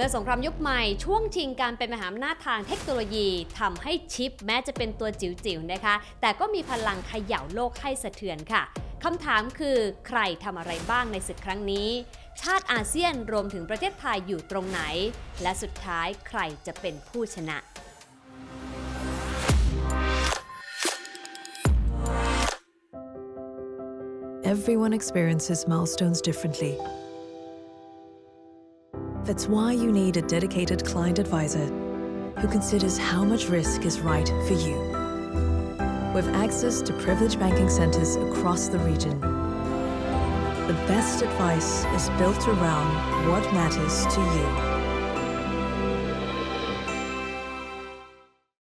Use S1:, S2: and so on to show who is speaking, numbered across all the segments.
S1: มื่อสงครามยุคใหม่ช่วงชิงการเป็นมหาอำนาจทางเทคโนโลยีทำให้ชิปแม้จะเป็นตัวจิ๋วๆนะคะ แต่ก็มีพลังเขย่าโลกให้สะเทือนค่ะคำถามคือใครทำอะไรบ้างในศึกครั้งนี้ ชาติอาเซียนรวมถึงประเทศไทยอยู่ตรงไหน และสุดท้ายใครจะเป็นผู้ชนะ
S2: Everyone experiences milestones differently. That's why you need a dedicated client advisor who considers how much risk is right for you. With access to privileged banking centers across the region, the best advice is built around what matters to you.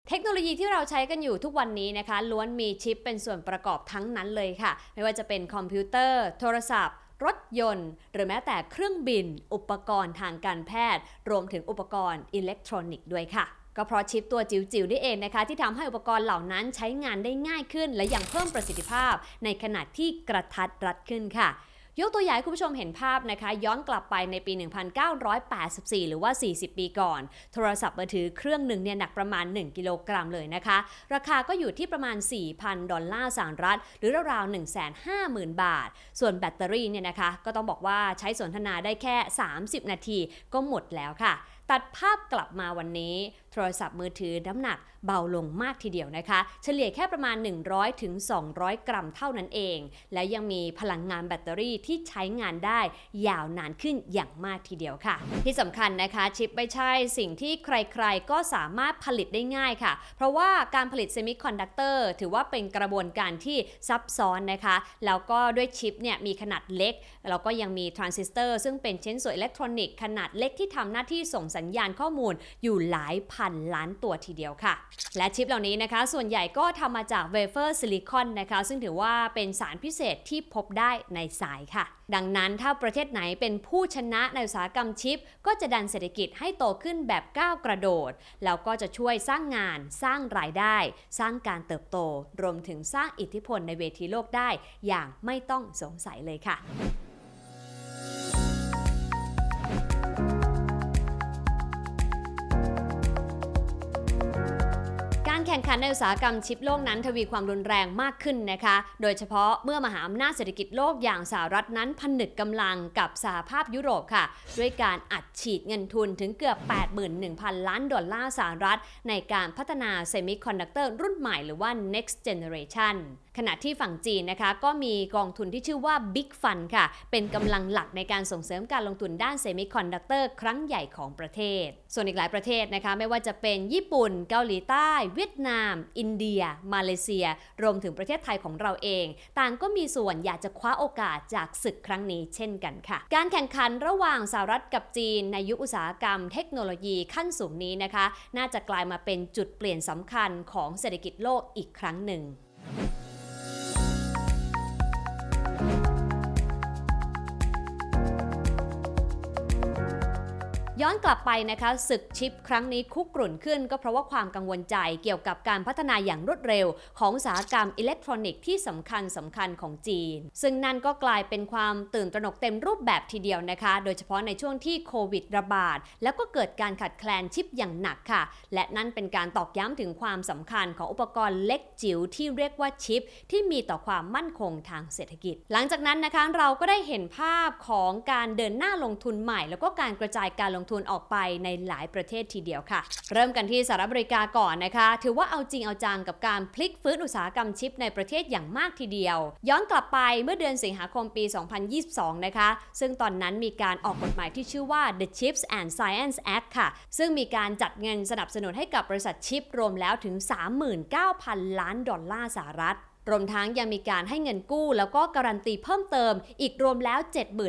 S1: เทคโนโลยีที่เราใช้กันอยู่ทุกวันนี้นะคะ ล้วนมีชิปเป็นส่วนประกอบทั้งนั้นเลยค่ะ ไม่ว่าจะเป็นคอมพิวเตอร์ โทรศัพท์ รถยนต์ หรือแม้แต่เครื่องบิน อุปกรณ์ทางการแพทย์ รวมถึงอุปกรณ์อิเล็กทรอนิกส์ด้วยค่ะก็เพราะชิปตัวจิ๋วๆนี่เองนะคะ ที่ทำให้อุปกรณ์เหล่านั้นใช้งานได้ง่ายขึ้น และยังเพิ่มประสิทธิภาพในขณะที่กระทัดรัดขึ้นค่ะ ยกตัวอย่างให้คุณผู้ชมเห็นภาพนะคะ ย้อนกลับไปในปี 1984 หรือว่า 40 ปีก่อน โทรศัพท์มือถือเครื่องหนึ่งเนี่ยหนักประมาณ 1 กิโลกรัมเลยนะคะ ราคาก็อยู่ที่ประมาณ 4,000 ดอลลาร์สหรัฐ หรือราวๆ 150,000 บาท ส่วนแบตเตอรี่เนี่ยนะคะ ก็ต้องบอกว่าใช้สนทนาได้แค่ 30 นาทีก็หมดแล้วค่ะ ตัดภาพกลับมาวันนี้ โทรศัพท์มือถือน้ำหนักเบาลงมากทีเดียวนะคะ เฉลี่ยแค่ประมาณ 100ถึง200 กรัมเท่านั้นเอง แล้วยังมีพลังงานแบตเตอรี่ที่ใช้งานได้ยาวนานขึ้นอย่างมากทีเดียวค่ะ ที่สำคัญนะคะชิปไม่ใช่สิ่งที่ใครๆ ก็สามารถผลิตได้ง่ายค่ะ เพราะว่าการผลิตเซมิคอนดักเตอร์ถือว่าเป็นกระบวนการที่ซับซ้อนนะคะ แล้วก็ด้วยชิปเนี่ยมีขนาดเล็ก แล้วก็ยังมีทรานซิสเตอร์ซึ่งเป็นชิ้นส่วนอิเล็กทรอนิกส์ขนาดเล็กที่ทำหน้าที่ส่งสัญญาณข้อมูลอยู่หลายพันล้านตัวทีเดียวค่ะ และชิปเหล่านี้นะคะ ส่วนใหญ่ก็ทำมาจากเวเฟอร์ซิลิคอนนะคะ ซึ่งถือว่าเป็นสารพิเศษที่พบได้ในสายค่ะ ดังนั้นถ้าประเทศไหนเป็นผู้ชนะในอุตสาหกรรมชิป ก็จะดันเศรษฐกิจให้โตขึ้นแบบก้าวกระโดด แล้วก็จะช่วยสร้างงาน สร้างรายได้ สร้างการเติบโต รวมถึงสร้างอิทธิพลในเวทีโลกได้ อย่างไม่ต้องสงสัยเลยค่ะ แข่งขันในอุตสาหกรรมชิปโลกนั้นทวีความรุนแรงมากขึ้นนะคะ โดยเฉพาะเมื่อมหาอำนาจเศรษฐกิจโลกอย่างสหรัฐนั้นผนึกกำลังกับสหภาพยุโรปค่ะ ด้วยการอัดฉีดเงินทุนถึงเกือบ 81,000 ล้านดอลลาร์สหรัฐ ในการพัฒนาเซมิคอนดักเตอร์รุ่นใหม่หรือว่า next generation ขณะที่ฝั่งจีนนะคะก็มีกองทุนที่ชื่อว่า Big Fund ค่ะ เป็นกำลังหลักในการส่งเสริมการลงทุนด้านเซมิคอนดักเตอร์ครั้งใหญ่ของประเทศ ส่วนอีกหลายประเทศนะคะไม่ว่าจะเป็นญี่ปุ่น เกาหลีใต้ เวียดนาม อินเดีย มาเลเซีย รวมถึงประเทศไทยของเราเอง ต่างก็มีส่วนอยากจะคว้าโอกาสจากศึกครั้งนี้เช่นกันค่ะ การแข่งขันระหว่างสหรัฐกับจีนในยุคอุตสาหกรรมเทคโนโลยีขั้นสูงนี้นะคะ น่าจะกลายมาเป็นจุดเปลี่ยนสำคัญของเศรษฐกิจโลกอีกครั้งหนึ่ง ย้อนกลับไปนะคะศึกชิปครั้งนี้คุกรุ่นขึ้น ก็เพราะว่าความกังวลใจเกี่ยวกับการพัฒนาอย่างรวดเร็ว ของอุตสาหกรรมอิเล็กทรอนิกส์ที่สำคัญสำคัญของจีน ซึ่งนั่นก็กลายเป็นความตื่นตระหนกเต็มรูปแบบทีเดียวนะคะ โดยเฉพาะในช่วงที่โควิดระบาด แล้วก็เกิดการขัดแคลนชิปอย่างหนักค่ะ และนั่นเป็นการตอกย้ำถึงความสำคัญของอุปกรณ์เล็กจิ๋วที่เรียกว่าชิป ที่มีต่อความมั่นคงทางเศรษฐกิจ หลังจากนั้นนะคะเราก็ได้เห็นภาพของการเดินหน้าลงทุนใหม่ แล้วก็การกระจายการลงทุนออกไปในหลายประเทศทีเดียวค่ะ เริ่มกันที่สหรัฐอเมริกาก่อนนะคะ ถือว่าเอาจริงเอาจังกับการพลิกฟื้นอุตสาหกรรมชิปในประเทศอย่างมากทีเดียว ย้อนกลับไปเมื่อเดือนสิงหาคมปี 2022 นะคะ ซึ่งตอนนั้นมีการออกกฎหมายที่ชื่อว่า The Chips and Science Act ค่ะ ซึ่งมีการจัดเงินสนับสนุนให้กับบริษัทชิปรวมแล้วถึง 39,000 ล้านดอลลาร์สหรัฐ รวมทั้งยังมีการให้เงินกู้ แล้วก็การันตีเพิ่มเติม อีกรวมแล้ว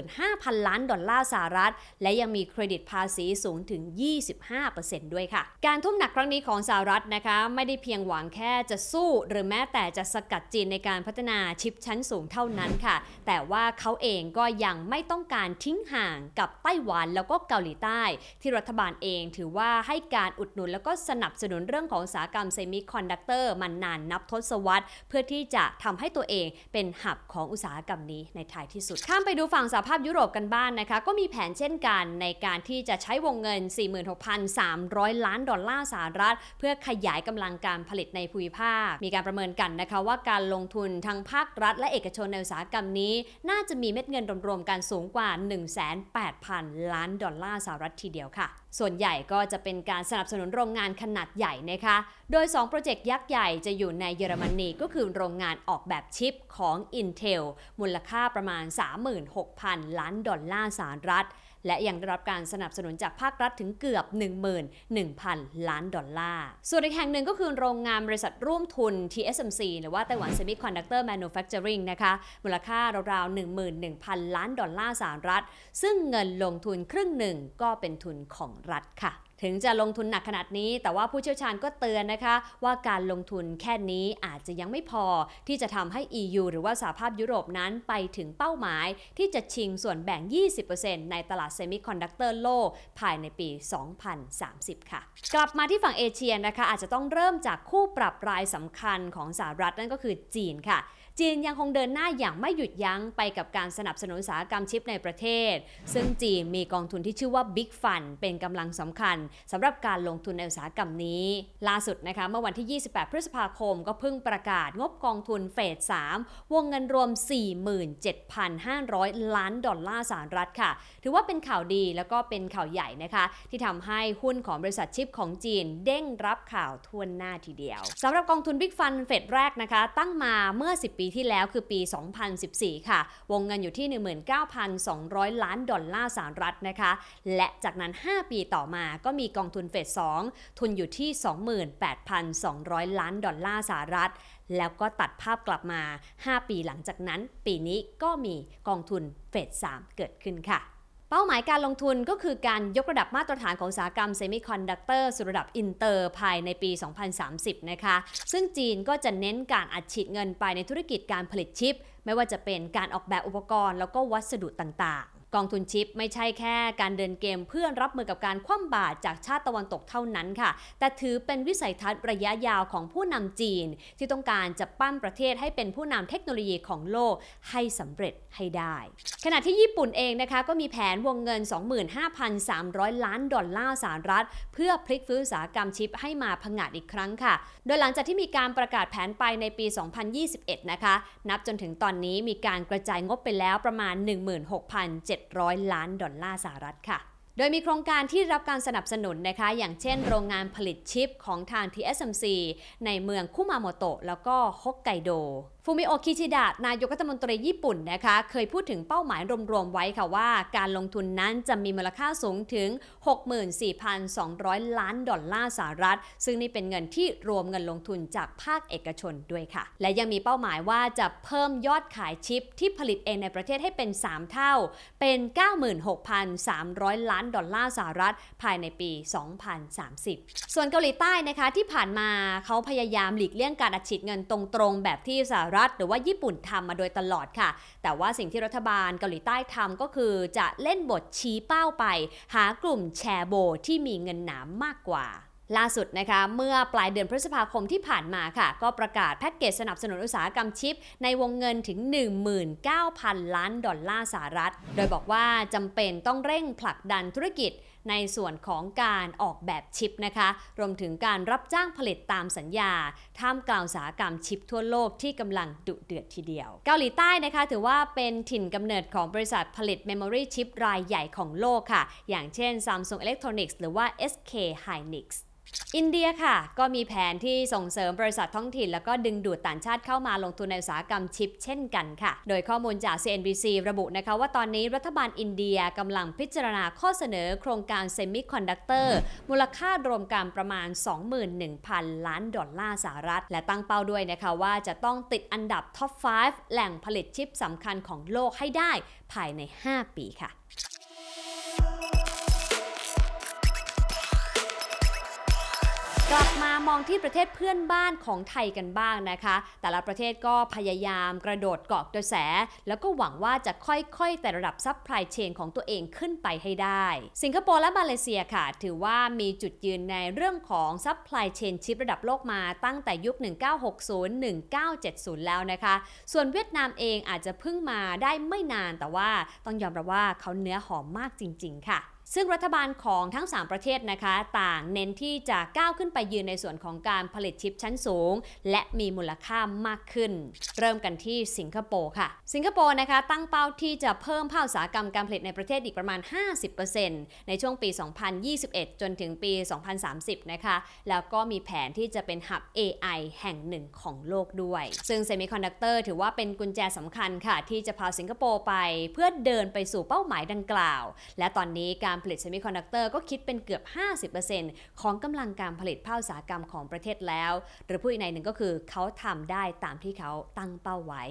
S1: 75,000 ล้านดอลลาร์สหรัฐ และยังมีเครดิตภาษีสูงถึง 25%ด้วยค่ะ การทุ่มหนักครั้งนี้ของสหรัฐนะคะ ไม่ได้เพียงหวังแค่จะสู้หรือแม้แต่จะสกัดจีนในการพัฒนาชิปชั้นสูงเท่านั้นค่ะ แต่ว่าเขาเองก็ยังไม่ต้องการทิ้งห่างกับไต้หวันแล้วก็เกาหลีใต้ ที่รัฐบาลเองถือว่าให้การอุดหนุนแล้วก็สนับสนุนเรื่องของอุตสาหกรรมเซมิคอนดักเตอร์มานานนับทศวรรษ เพื่อที่จะทำให้ตัวเองเป็นหับของอุตสาหกรรมนี้ในท้ายที่สุด ข้ามไปดูฝั่งสหภาพยุโรปกันบ้างนะคะ ก็มีแผนเช่นกันในการที่จะใช้วงเงิน 46,300 ล้านดอลลาร์สหรัฐ เพื่อขยายกำลังการผลิตในภูมิภาค มีการประเมินกันนะคะว่าการลงทุนทางภาครัฐ และเอกชนในอุตสาหกรรมนี้ น่าจะมีเม็ดเงินรวมๆกันสูงกว่า 18,000 ล้านดอลลาร์สหรัฐทีเดียวค่ะ ส่วนใหญ่ก็จะเป็นการสนับสนุนโรงงานขนาดใหญ่นะคะ โดย 2 โปรเจกต์ยักษ์ใหญ่จะอยู่ในเยอรมนีก็คือโรงงานออกแบบชิปของ Intel มูลค่าประมาณ 36,000 ล้านดอลลาร์สหรัฐ และยังได้รับการสนับสนุนจากภาครัฐถึงเกือบ 11,000 ล้านดอลลาร์ ส่วนอีกแห่งหนึ่งก็คือโรงงานบริษัทร่วมทุน TSMC หรือว่าไต้หวัน Semiconductor Manufacturing นะคะ มูลค่าราวๆ11,000 ล้านดอลลาร์สหรัฐ ซึ่งเงินลงทุนครึ่งหนึ่งก็เป็นทุนของรัฐค่ะถึงจะลงทุนหนักขนาดนี้ แต่ว่าผู้เชี่ยวชาญก็เตือนนะคะ ว่าการลงทุนแค่นี้อาจจะยังไม่พอ ที่จะทำให้ EU หรือว่าสหภาพยุโรปนั้นไปถึงเป้าหมาย ที่จะชิงส่วนแบ่ง 20%ในตลาดเซมิคอนดักเตอร์โลก ภายในปี 2030 ค่ะ กลับมาที่ฝั่งเอเชียนะคะ อาจจะต้องเริ่มจากคู่ปรับรายสำคัญของสหรัฐนั่นก็คือจีนค่ะจีนยังคงเดินหน้าอย่างไม่หยุดยั้งไปกับการสนับสนุนอุตสาหกรรมชิปในประเทศ ซึ่งจีนมีกองทุนที่ชื่อว่า Big Fund เป็นกำลังสำคัญสำหรับการลงทุนในอุตสาหกรรมนี้ ล่าสุดนะคะเมื่อวันที่ 28 พฤษภาคมก็เพิ่งประกาศงบกองทุนเฟส 3 วงเงินรวม 47,500 ล้านดอลลาร์สหรัฐค่ะ ถือว่าเป็นข่าวดีแล้วก็เป็นข่าวใหญ่นะคะ ที่ทำให้หุ้นของบริษัทชิปของจีน เด้งรับข่าวทวนหน้าทีเดียวสำหรับกองทุน Big Fund เฟสแรกนะคะ ตั้งมาเมื่อ 10 ปีที่แล้วคือปี 2014 ค่ะ วงเงินอยู่ที่ 19,200 ล้านดอลลาร์สหรัฐนะคะ และจากนั้น 5 ปีต่อมาก็มีกองทุนเฟดส2ทุนอยู่ที่ 28,200 ล้านดอลลาร์สหรัฐ แล้วก็ตัดภาพกลับมา 5 ปีหลังจากนั้น ปีนี้ก็มีกองทุนเฟส3เกิดขึ้นค่ะเป้าหมายการลงทุนก็คือการยกระดับมาตรฐานของอุตสาหกรรมเซมิคอนดักเตอร์สู่ระดับอินเตอร์ภายในปี 2030 นะคะ ซึ่งจีนก็จะเน้นการอัดฉีดเงินไปในธุรกิจการผลิตชิป ไม่ว่าจะเป็นการออกแบบอุปกรณ์แล้วก็วัสดุต่างๆ กองทุนชิปไม่ใช่แค่การเดินเกมเพื่อรับมือกับการคว่ำบาตรจากชาติตะวันตกเท่านั้นค่ะ แต่ถือเป็นวิสัยทัศน์ระยะยาวของผู้นำจีน ที่ต้องการจะปั้นประเทศให้เป็นผู้นำเทคโนโลยีของโลกให้สำเร็จให้ได้ ขณะที่ญี่ปุ่นเองนะคะก็มีแผนวงเงิน 25,300 ล้านดอลลาร์สหรัฐ เพื่อพลิกฟื้นอุตสาหกรรมชิปให้มาผงาดอีกครั้งค่ะ โดยหลังจากที่มีการประกาศแผนไปในปี 2021 นะคะ นับจนถึงตอนนี้มีการกระจายงบไปแล้วประมาณ 16,700 700 ล้านดอลลาร์สหรัฐค่ะ โดยมีโครงการที่รับการสนับสนุนนะคะ อย่างเช่นโรงงานผลิตชิปของทาง TSMC ในเมืองคุมาโมโตะแล้วก็ฮอกไกโด ฟูมิโอคิชิดะนายกรัฐมนตรีญี่ปุ่นนะคะ เคยพูดถึงเป้าหมายรวมๆไว้ค่ะว่า การลงทุนนั้นจะมีมูลค่าสูงถึง 64,200 ล้านดอลลาร์สหรัฐ ซึ่งนี่เป็นเงินที่รวมเงินลงทุนจากภาคเอกชนด้วยค่ะ และยังมีเป้าหมายว่าจะเพิ่มยอดขายชิปที่ผลิตเองในประเทศให้เป็น 3 เท่า เป็น 96,300 ล้านดอลลาร์สหรัฐ ภายในปี 2030 ส่วนเกาหลีใต้นะคะที่ผ่านมาเขาพยายามหลีกเลี่ยงการอัดฉีดเงินตรงๆ แบบที่สหรัฐ หรือว่าญี่ปุ่นทำมาโดยตลอดค่ะ แต่ว่าสิ่งที่รัฐบาลเกาหลีใต้ทำก็คือจะเล่นบทชี้เป้าไป หากลุ่มแชร์โบที่มีเงินหนามมากกว่าล่าสุดนะคะเมื่อปลายเดือนพฤษภาคมที่ผ่านมาค่ะ ก็ประกาศแพ็กเกจสนับสนุนอุตสาหกรรมชิป ในวงเงินถึง 19,000 ล้านดอลลาร์สหรัฐ โดยบอกว่าจำเป็นต้องเร่งผลักดันธุรกิจ ในส่วนของการออกแบบชิปนะคะ รวมถึงการรับจ้างผลิตตามสัญญา ท่ามกลางอุตสาหกรรมชิปทั่วโลกที่กำลังดุเดือดทีเดียว เกาหลีใต้นะคะถือว่าเป็นถิ่นกำเนิดของบริษัทผลิตเมมโมรี่ชิปรายใหญ่ของโลกค่ะ อย่างเช่น Samsung Electronics หรือว่า SK Hynix อินเดียค่ะ ก็มีแผนที่ส่งเสริมบริษัทท้องถิ่น แล้วก็ดึงดูดต่างชาติเข้ามาลงทุนในอุตสาหกรรมชิปเช่นกันค่ะ โดยข้อมูลจาก CNBC ระบุนะคะว่าตอนนี้รัฐบาลอินเดียกำลังพิจารณาข้อเสนอโครงการเซมิคอนดักเตอร์มูลค่ารวมกันประมาณ 21,000 ล้านดอลลาร์สหรัฐ และตั้งเป้าด้วยนะคะว่าจะต้องติดอันดับท็อป 5 แหล่งผลิตชิปสำคัญของโลกให้ได้ภายใน 5 ปีค่ะ กลับมามองที่ประเทศเพื่อนบ้านของไทยกันบ้างนะคะ แต่ละประเทศก็พยายามกระโดดเกาะกระแส แล้วก็หวังว่าจะค่อยๆ แต่ระดับซัพพลายเชนของตัวเองขึ้นไปให้ได้ สิงคโปร์และมาเลเซียค่ะ ถือว่ามีจุดยืนในเรื่องของซัพพลายเชนชิประดับโลกมาตั้งแต่ยุค 1960-1970 แล้วนะคะ ส่วนเวียดนามเองอาจจะเพิ่งมาได้ไม่นานแต่ว่าต้องยอมรับว่าเขาเนื้อหอมมากจริง ๆ ค่ะ ซึ่งรัฐบาลของทั้ง 3 ประเทศนะคะ ต่างเน้นที่จะก้าวขึ้นไปยืนในส่วนของการผลิตชิปชั้นสูง และมีมูลค่ามากขึ้น เริ่มกันที่สิงคโปร์ค่ะ สิงคโปร์นะคะ ตั้งเป้าที่จะเพิ่มภาคอุตสาหกรรมการผลิตในประเทศอีกประมาณ 50%ในช่วงปี 2021 จนถึงปี 2030 นะคะ แล้วก็มีแผนที่จะเป็นหับ AI แห่งหนึ่งของโลกด้วย ซึ่งเซมิคอนดักเตอร์ถือว่าเป็นกุญแจสำคัญค่ะ ที่จะพาสิงคโปร์ไป เพื่อเดินไปสู่เป้าหมายดังกล่าว และตอนนี้การผลิตเซมิคอนดักเตอร์ก็คิดเป็นเกือบ 50%ของกำลังการผลิตภาคอุตสาหกรรมของประเทศแล้ว หรือพูดอีกในหนึ่งก็คือเขาทำได้ตามที่เขาตั้งเป้าไว้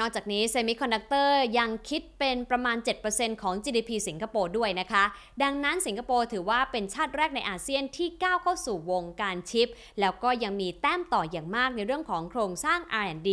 S1: นอกจากนี้เซมิคอนดักเตอร์ยังคิดเป็นประมาณ 7%ของ GDP สิงคโปร์ด้วยนะคะ ดังนั้นสิงคโปร์ถือว่าเป็นชาติแรกในอาเซียนที่ก้าวเข้าสู่วงการชิป แล้วก็ยังมีแต้มต่ออย่างมากในเรื่องของโครงสร้าง R&D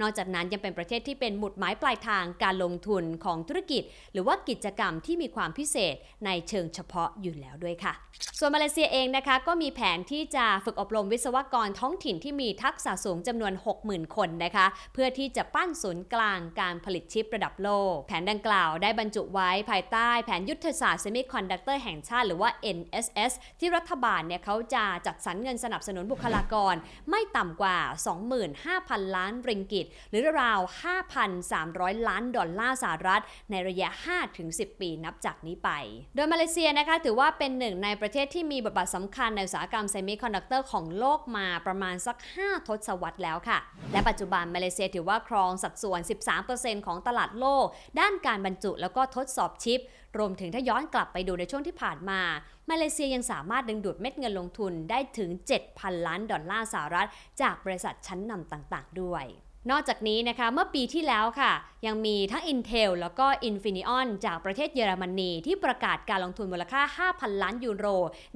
S1: นอกจากนั้นยังเป็นประเทศที่เป็นหมุดหมายปลายทางการลงทุนของธุรกิจ หรือว่ากิจกรรมที่มีความพิเศษในเชิงเฉพาะอยู่แล้วด้วยค่ะ ส่วนมาเลเซียเองนะคะก็มีแผนที่จะฝึกอบรมวิศวกรท้องถิ่นที่มีทักษะสูงจำนวน 60,000 คนนะคะ เพื่อที่จะปั้นศูนย์กลางการผลิตชิประดับโลก แผนดังกล่าวได้บรรจุไว้ภายใต้แผนยุทธศาสตร์เซมิคอนดักเตอร์แห่งชาติหรือว่า NSS ที่รัฐบาลเนี่ยเขาจะจัดสรรเงินสนับสนุนบุคลากร ไม่ต่ำกว่า 25,000 ล้านริงกิต หรือราว 5,300 ล้านดอลลาร์สหรัฐ ในระยะ 5-10 ปีนับจากนี้ไป โดยมาเลเซียนะคะถือว่าเป็นหนึ่งในประเทศที่มีบทบาทสำคัญในอุตสาหกรรมเซมิคอนดักเตอร์ของโลกมาประมาณสัก 5 ทศวรรษแล้วค่ะ และปัจจุบันมาเลเซียถือว่าครองสัดส่วน 13%ของตลาดโลก ด้านการบรรจุแล้วก็ทดสอบชิป รวมถึงถ้าย้อนกลับไปดูในช่วงที่ผ่านมา มาเลเซียยังสามารถดึงดูดเม็ดเงินลงทุนได้ถึง 7,000 ล้านดอลลาร์สหรัฐ จากบริษัทชั้นนำต่างๆ ด้วย นอกจากนี้นะคะเมื่อปีที่แล้วค่ะ ยังมีทั้ง Intel แล้วก็ Infineon จากประเทศเยอรมนีที่ประกาศการลงทุนมูลค่า 5,000 ล้านยูโร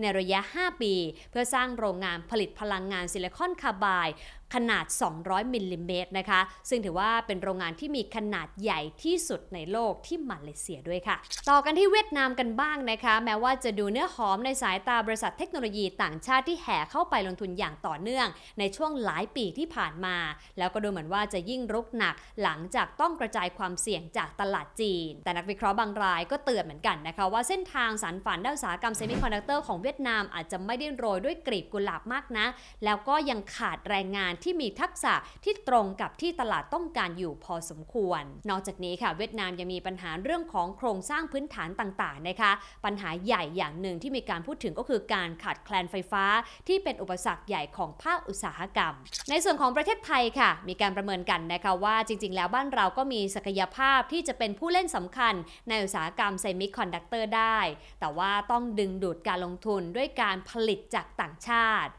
S1: ในระยะ 5 ปี เพื่อสร้างโรงงานผลิตพลังงานซิลิคอนคาร์บายขนาด 200 มิลลิเมตรนะคะ ซึ่งถือว่าเป็นโรงงานที่มีขนาดใหญ่ที่สุดในโลกที่มาเลเซียด้วยค่ะ ต่อกันที่เวียดนามกันบ้างนะคะ แม้ว่าจะดูเนื้อหอมในสายตาบริษัทเทคโนโลยีต่างชาติที่แห่เข้าไปลงทุนอย่างต่อเนื่อง ในช่วงหลายปีที่ผ่านมา แล้วก็ดูเหมือนว่าจะยิ่งรุกหนักหลังจากต้องกระจายความเสี่ยงจากตลาดจีน แต่นักวิเคราะห์บางรายก็เตือนเหมือนกันนะคะ ว่าเส้นทางสารฝันด้านอุตสาหกรรมเซมิคอนดักเตอร์ของเวียดนามอาจจะไม่ได้โรยด้วยกลีบกุหลาบมากนะ แล้วก็ยังขาดแรงงานที่มีทักษะที่ตรงกับที่ตลาดต้องการอยู่พอสมควร นอกจากนี้ค่ะ เวียดนามยังมีปัญหาเรื่องของโครงสร้างพื้นฐานต่างๆนะคะ ปัญหาใหญ่อย่างหนึ่งที่มีการพูดถึงก็คือการขาดแคลนไฟฟ้า ที่เป็นอุปสรรคใหญ่ของภาคอุตสาหกรรม ในส่วนของประเทศไทยค่ะ มีการประเมินกันนะคะว่าจริง ๆ แล้วบ้านเราก็มีศักยภาพที่จะเป็นผู้เล่นสำคัญในอุตสาหกรรมเซมิคอนดักเตอร์ได้ แต่ว่าต้องดึงดูดการลงทุนด้วยการผลิตจากต่างชาติ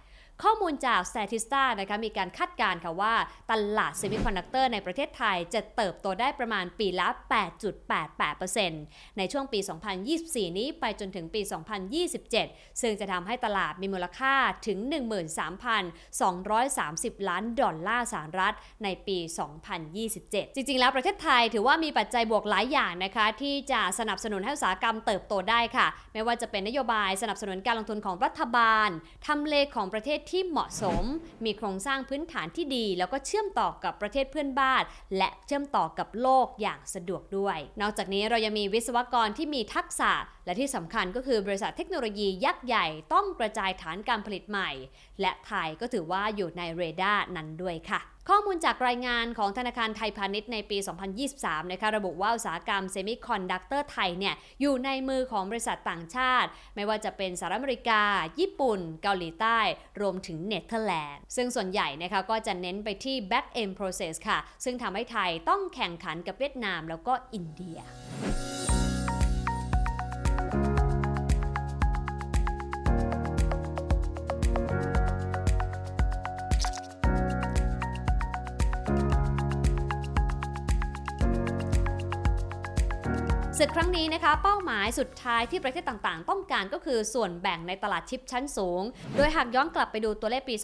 S1: ข้อมูลจาก Statista นะคะมีการคาดการณ์ค่ะว่า ตลาดเซมิคอนดักเตอร์ในประเทศไทยจะเติบโตได้ประมาณปีละ 8.88%ในช่วงปี 2024 นี้ไปจนถึงปี 2027 ซึ่งจะทำให้ตลาดมีมูลค่าถึง 13,230 ล้านดอลลาร์สหรัฐในปี 2027 จริง ๆ แล้วประเทศไทยถือว่ามีปัจจัยบวกหลายอย่างนะคะ ที่จะสนับสนุนให้อุตสาหกรรมเติบโตได้ค่ะ ไม่ว่าจะเป็นนโยบายสนับสนุนการลงทุนของรัฐบาลทำเลของประเทศที่เหมาะสม มีโครงสร้างพื้นฐานที่ดี แล้วก็เชื่อมต่อกับประเทศเพื่อนบ้าน และเชื่อมต่อกับโลกอย่างสะดวกด้วย นอกจากนี้เรายังมีวิศวกรที่มีทักษะ และที่สำคัญก็คือบริษัทเทคโนโลยียักษ์ใหญ่ต้องกระจายฐานการผลิตใหม่ และไทยก็ถือว่าอยู่ในเรดาร์นั้นด้วยค่ะ ข้อมูลจากรายงานของธนาคารไทยพาณิชย์ในปี 2023 นะคะระบุว่าอุตสาหกรรมเซมิคอนดักเตอร์ไทยเนี่ยอยู่ในมือของบริษัทต่างชาติ ไม่ว่าจะเป็นสหรัฐอเมริกา ญี่ปุ่น เกาหลีใต้ รวมถึงเนเธอร์แลนด์ ซึ่งส่วนใหญ่นะคะก็จะเน้นไปที่ back end process ค่ะ ซึ่งทำให้ไทยต้องแข่งขันกับเวียดนามแล้วก็อินเดีย ศึกครั้งนี้นะคะเป้าหมายสุดท้ายที่ประเทศต่างๆ ต้องการก็คือส่วนแบ่งในตลาดชิปชั้นสูง โดยหากย้อนกลับไปดูตัวเลขปี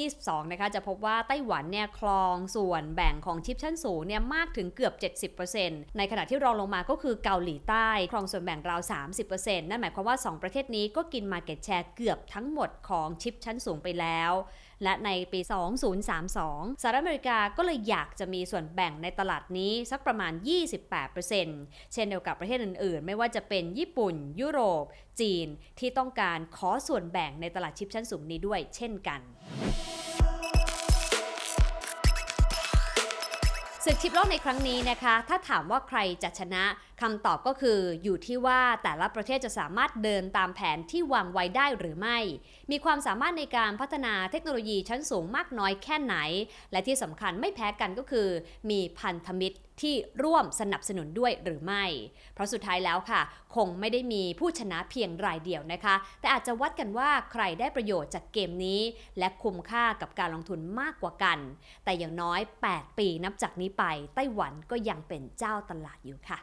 S1: 2022 นะคะจะพบว่าไต้หวันเนี่ยครองส่วนแบ่งของชิปชั้นสูงเนี่ยมากถึงเกือบ 70%ในขณะที่รองลงมาก็คือเกาหลีใต้ครองส่วนแบ่งราว 30%นั่นหมายความว่า 2 ประเทศนี้ก็กิน Market Share เกือบทั้งหมดของชิปชั้นสูงไปแล้ว และในปี 2032 สหรัฐอเมริกาก็เลยอยากจะมีส่วนแบ่งในตลาดนี้สักประมาณ 28%เช่นเดียวกับประเทศอื่นๆ ไม่ว่าจะเป็นญี่ปุ่น ยุโรป จีนที่ต้องการขอส่วนแบ่งในตลาดชิปชั้นสูงนี้ด้วยเช่นกัน ศึกชิปโลกในครั้งนี้นะคะ ถ้าถามว่าใครจะชนะคำตอบก็คืออยู่ที่ว่าแต่ละประเทศจะสามารถเดินตามแผนที่วางไว้ได้หรือไม่ มีความสามารถในการพัฒนาเทคโนโลยีชั้นสูงมากน้อยแค่ไหน และที่สำคัญไม่แพ้กันก็คือ มีพันธมิตรที่ร่วมสนับสนุนด้วยหรือไม่ เพราะสุดท้ายแล้วค่ะ คงไม่ได้มีผู้ชนะเพียงรายเดียวนะคะ แต่อาจจะวัดกันว่าใครได้ประโยชน์จากเกมนี้ และคุ้มค่ากับการลงทุนมากกว่ากัน แต่อย่างน้อย 8 ปีนับจากนี้ไป ไต้หวันก็ยังเป็นเจ้าตลาดอยู่ค่ะ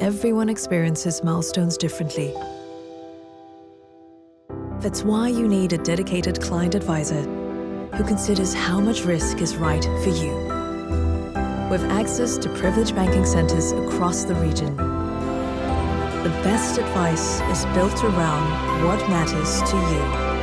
S2: Everyone experiences milestones differently. That's why you need a dedicated client advisor who considers how much risk is right for you. With access to privileged banking centers across the region, the best advice is built around what matters to you.